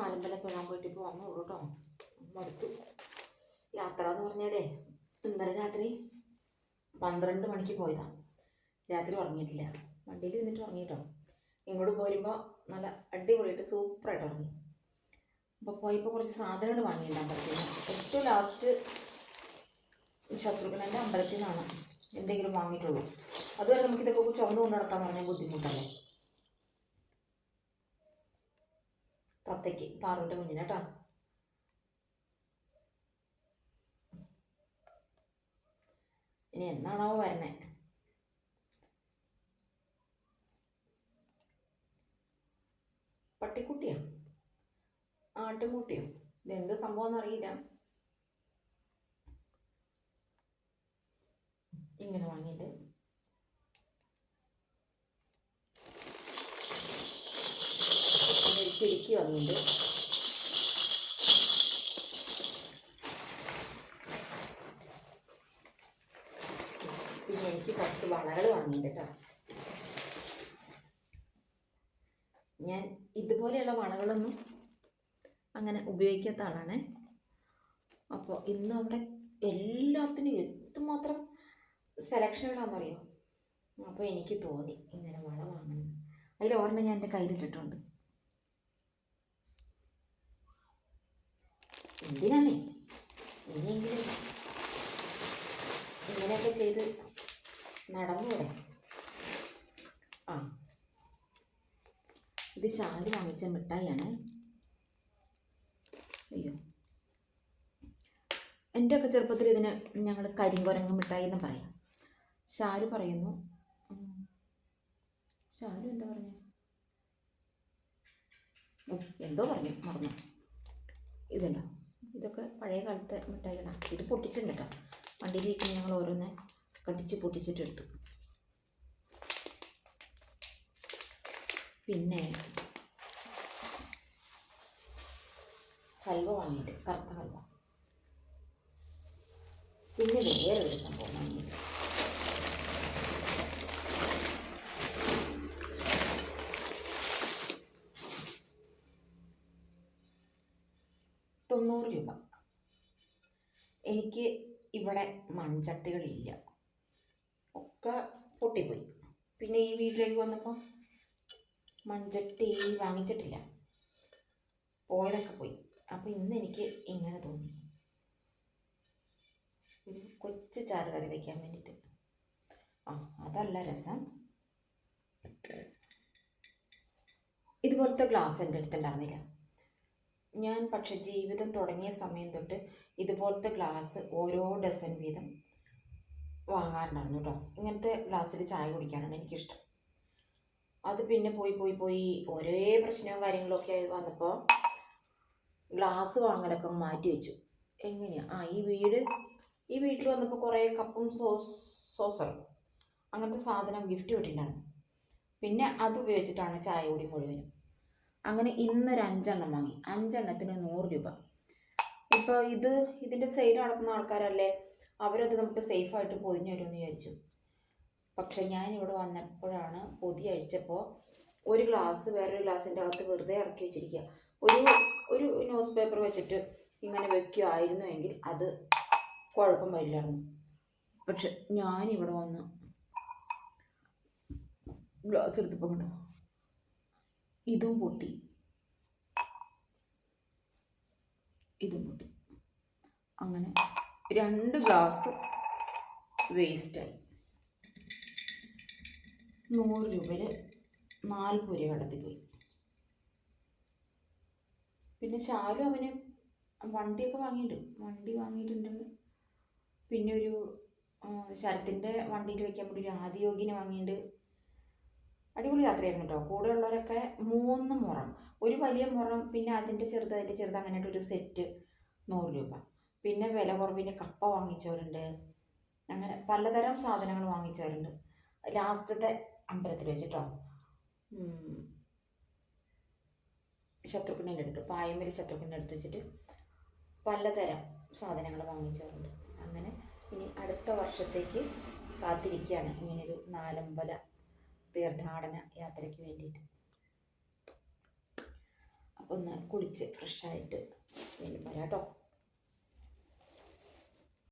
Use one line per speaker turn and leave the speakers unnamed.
നാലമ്പലം തൊഴാൻ പോയിട്ട് ഇപ്പോൾ വന്നു കേട്ടോ മടുത്തു യാത്ര എന്ന് പറഞ്ഞാലേ ഇന്നലെ രാത്രി പന്ത്രണ്ട് മണിക്ക് പോയതാ. രാത്രി ഉറങ്ങിയിട്ടില്ല. വണ്ടിയിൽ ഇരുന്നിട്ട് ഉറങ്ങിയിട്ടോ. ഇങ്ങോട്ട് പോരുമ്പോൾ നല്ല അടിപൊളിയായിട്ട് സൂപ്പറായിട്ട് ഉറങ്ങി. അപ്പോൾ പോയപ്പോൾ കുറച്ച് സാധനങ്ങൾ വാങ്ങിയിട്ടുണ്ട് അമ്പലത്തിൽ ഏറ്റവും ലാസ്റ്റ് ശത്രുഘ്നന്റെ അമ്പലത്തിൽ നിന്നാണ് എന്തെങ്കിലും വാങ്ങിയിട്ടുള്ളൂ. അതുവരെ നമുക്കിതൊക്കെ ചുമന്ന് കൊണ്ട് നടക്കാൻ പറഞ്ഞാൽ ബുദ്ധിമുട്ടല്ലേ? തത്തയ്ക്ക് പാറുവിന്റെ കുഞ്ഞിനെ കേട്ടോ. ഇനി എന്നാണാവോ വരണേ പട്ടിക്കുട്ടിയോ? ആട്ടുംകുട്ടിയോ? ഇതെന്ത് സംഭവം എന്നറിയില്ല ഇങ്ങനെ വാങ്ങിയിട്ട് കിടുക്കി വാങ്ങിയിട്ട് പിന്നെ എനിക്ക് കുറച്ച് വളകൾ വാങ്ങിയിട്ട് കേട്ടോ. ഞാൻ ഇതുപോലെയുള്ള വളകളൊന്നും അങ്ങനെ ഉപയോഗിക്കാത്ത ആളാണ്. അപ്പോൾ ഇന്ന് അവിടെ എല്ലാത്തിനും എന്തുമാത്രം അറിയോ അപ്പോൾ എനിക്ക് തോന്നി ഇങ്ങനെ വള വാങ്ങണം. അതിൽ ഓർമ്മ ഞാൻ എന്റെ കയ്യിലിട്ടിട്ടുണ്ട്. എന്തിനാന്നേ? ഇനിയെങ്കിലും ഇങ്ങനെയൊക്കെ ചെയ്ത് നടന്നുകൂടെ ആ. ഇത് ശാലി വാങ്ങിച്ച മിഠായിയാണ്. അയ്യോ. എന്റെയൊക്കെ ചെറുപ്പത്തിൽ ഇതിന് ഞങ്ങൾ കരിങ്കുരങ്ങ് മിഠായി എന്ന് പറയാം. ഷാരു പറയുന്നു. ഷാരു എന്താ പറഞ്ഞു? എന്തോ പറഞ്ഞു മറന്നു. ഇതുണ്ടോ? ഇതൊക്കെ പഴയ കാലത്തെ മിഠായികളാണ് ഇത് പൊട്ടിച്ചിട്ടുണ്ട് കേട്ടോ. വണ്ടിയിലേക്ക് ഞങ്ങൾ ഓരോന്ന് കടിച്ച് പൊട്ടിച്ചിട്ടെടുത്തു പിന്നെ ഹൽവ വാങ്ങിയിട്ട് കറുത്ത ഹൽവ പിന്നെ വേറെ ഒരു സംഭവം വാങ്ങിയിട്ട് തൊണ്ണൂറ് രൂപ. എനിക്ക് ഇവിടെ മൺചട്ടികളില്ല. ഒക്കെ പൊട്ടിപ്പോയി. പിന്നെ ഈ വീട്ടിലേക്ക് വന്നപ്പോൾ മൺചട്ടി വാങ്ങിച്ചിട്ടില്ല. പോയതൊക്കെ പോയി. അപ്പോൾ ഇന്ന് എനിക്ക് ഇങ്ങനെ തോന്നി. ഒരു കൊച്ചു ചാറ് കറി വയ്ക്കാൻ വേണ്ടിയിട്ട് ആ അതല്ല രസം. ഇതുപോലത്തെ ഗ്ലാസ് എന്റെ അടുത്തുണ്ടായിരുന്നില്ല ഞാൻ പക്ഷെ ജീവിതം തുടങ്ങിയ സമയം തൊട്ട് ഇതുപോലത്തെ ഗ്ലാസ് ഓരോ ഡസൻ വീതം വാങ്ങാറുണ്ടായിരുന്നു കേട്ടോ ഇങ്ങനത്തെ ഗ്ലാസ്സിൽ ചായ കുടിക്കാനാണ് എനിക്കിഷ്ടം. അത് പിന്നെ പോയി പോയി പോയി ഒരേ പ്രശ്നവും കാര്യങ്ങളൊക്കെ ആയി വന്നപ്പോൾ ഗ്ലാസ് വാങ്ങലൊക്കെ മാറ്റി വെച്ചു. എങ്ങനെയാ? ആ ഈ വീട് ഈ വീട്ടിൽ വന്നപ്പോൾ കുറേ കപ്പും സോസ് സോസറും അങ്ങനത്തെ സാധനം ഗിഫ്റ്റ് കിട്ടിയിട്ടുണ്ടായിരുന്നു. പിന്നെ അത് ഉപയോഗിച്ചിട്ടാണ് ചായ കൂടി മുഴുവനും. അങ്ങനെ ഇന്നൊരു അഞ്ചെണ്ണം വാങ്ങി. അഞ്ചെണ്ണത്തിന് നൂറ് രൂപ. ഇപ്പോൾ ഇത് ഇതിന്റെ സെയിൽ നടക്കുന്ന ആൾക്കാരല്ലേ അവരത് നമുക്ക് സേഫായിട്ട് പൊതിഞ്ഞു തരുമെന്ന് വിചാരിച്ചു. പക്ഷെ ഞാൻ ഇവിടെ വന്നപ്പോഴാണ് പൊതി അഴിച്ചപ്പോൾ ഒരു ഗ്ലാസ് വേറൊരു ഗ്ലാസിന്റെ അകത്ത് വെറുതെ ഇറക്കി വെച്ചിരിക്കുക ഒരു ഒരു ന്യൂസ് പേപ്പർ വെച്ചിട്ട് ഇങ്ങനെ വെക്കുമായിരുന്നുവെങ്കിൽ അത് കുഴപ്പം വരില്ലായിരുന്നു. പക്ഷെ ഞാനിവിടെ വന്ന് ഗ്ലാസ് എടുത്തപ്പോൾ കണ്ടോ ഇതും പൊട്ടി. ഇതും പൊട്ടി. അങ്ങനെ രണ്ട് ഗ്ലാസ് വേസ്റ്റായി നൂറ് രൂപയിൽ നാല് രൂപ വെള്ളത്തിൽ പോയി. പിന്നെ ശാലു അവന് വണ്ടിയൊക്കെ വാങ്ങിയിട്ടുണ്ട്. വണ്ടി വാങ്ങിയിട്ടുണ്ട് പിന്നെ ഒരു ശരത്തിന്റെ വണ്ടിയിൽ വെക്കാൻ വേണ്ടി ഒരു ആദിയോഗിനെ വാങ്ങിയിട്ടുണ്ട്. അടിപൊളി യാത്രയായിരുന്നു കേട്ടോ. കൂടെ ഉള്ളവരൊക്കെ മൂന്ന് മുറം. ഒരു വലിയ മുറം പിന്നെ അതിന്റെ ചെറുത് അതിന്റെ ചെറുത് അങ്ങനെയായിട്ട് ഒരു സെറ്റ് നൂറ് രൂപ. പിന്നെ വില കുറവിന് കപ്പ വാങ്ങിച്ചവരുണ്ട്. അങ്ങനെ പലതരം സാധനങ്ങൾ വാങ്ങിച്ചവരുണ്ട്. ലാസ്റ്റത്തെ അമ്പലത്തിൽ വെച്ചിട്ടോ. ശത്രുഘ്നന്റെ അടുത്ത് പായമ്പരി ശത്രുഘ്നന്റെ അടുത്ത് വെച്ചിട്ട് പലതരം സാധനങ്ങൾ വാങ്ങിച്ചവരുണ്ട്. അങ്ങനെ ഇനി അടുത്ത വർഷത്തേക്ക് കാത്തിരിക്കുകയാണ്. ഇങ്ങനൊരു നാലമ്പല തീർത്ഥാടന യാത്രയ്ക്ക് വേണ്ടിയിട്ട്. അപ്പോൾ ഒന്ന് കുളിച്ച് ഫ്രഷായിട്ട് വീണ്ടും വരാം കേട്ടോ